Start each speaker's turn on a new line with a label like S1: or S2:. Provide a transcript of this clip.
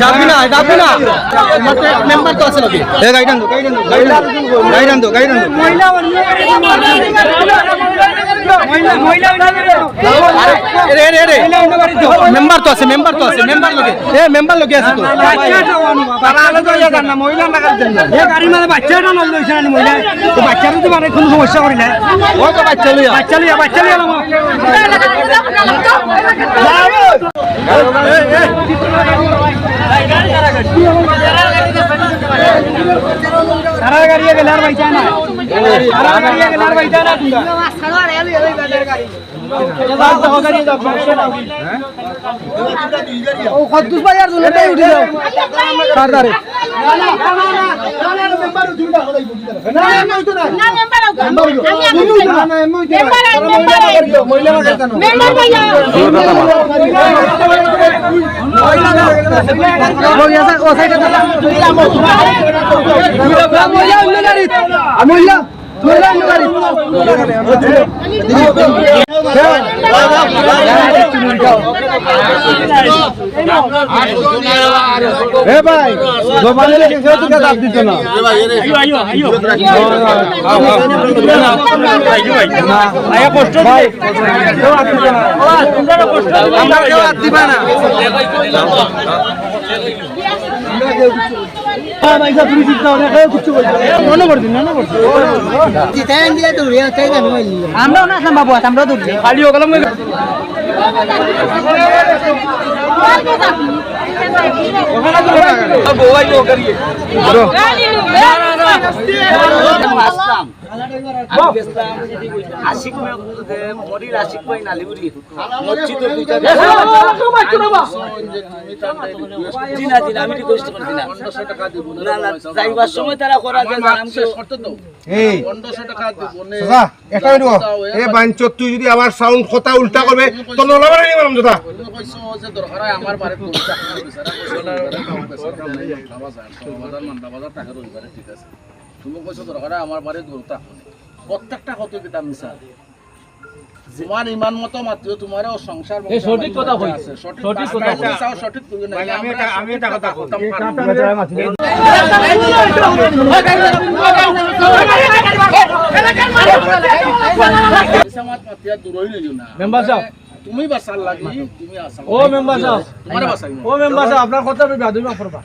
S1: যাবি না যাবি না মেম্বার তো আছে নাকি এ গাড়ি টান দো গাড়ি টান দো গাড়ি টান দো গাড়ি টান দো এরে এরে এরে মেম্বার তো আছে মেম্বার তো আছে মেম্বার লোকে এ মেম্বার লোকে আছে তো
S2: গাড়ি মানে বাচ্চাটা তো মানে কোনো সমস্যা করি
S1: ও তো বাচ্চা লইয়া
S2: বাচ্চা লিয়া বাচ্চা লিয়া লম সারা গাড়ি গেলে আর বাইচা না সারা গাড়ি গেলে আর বাইচা না ও কদ্দুস বাজার দুলটাই উঠে যাও সারদারে মহিলা মহিলা অন্য গাড়ি এ ভাই দোকানে কেউ তোকে দাব দিত না আয়া কষ্ট ভাই কেউ হাত দিত না আমরা আমরাও হাত দিবা না হ্যাঁ ভাই সব মনে মনে না
S3: যাইবার সময় তারা করা যায় আমি তো
S4: এই এটা দিব এই বাঞ্চত তুই যদি আমার সাউন্ড কথা উল্টা করবে তো নলাবার নিব দাদা
S5: তুমি দরকার আমার বাড়ি দৌড়তা প্রত্যেকটা কত কিতা মিশা তোমার ইমান মতো মাতিও তোমার সংসার সঠিক কথা হইছে সঠিক কথা সঠিক কইবে না আমি আমি এটা কথা তুমি বাসার লাগি তুমি আসা
S2: ও মেম্বার সাহেব। ও মেম্বার সাহেব আপনার কথা আমি বাদুই করবা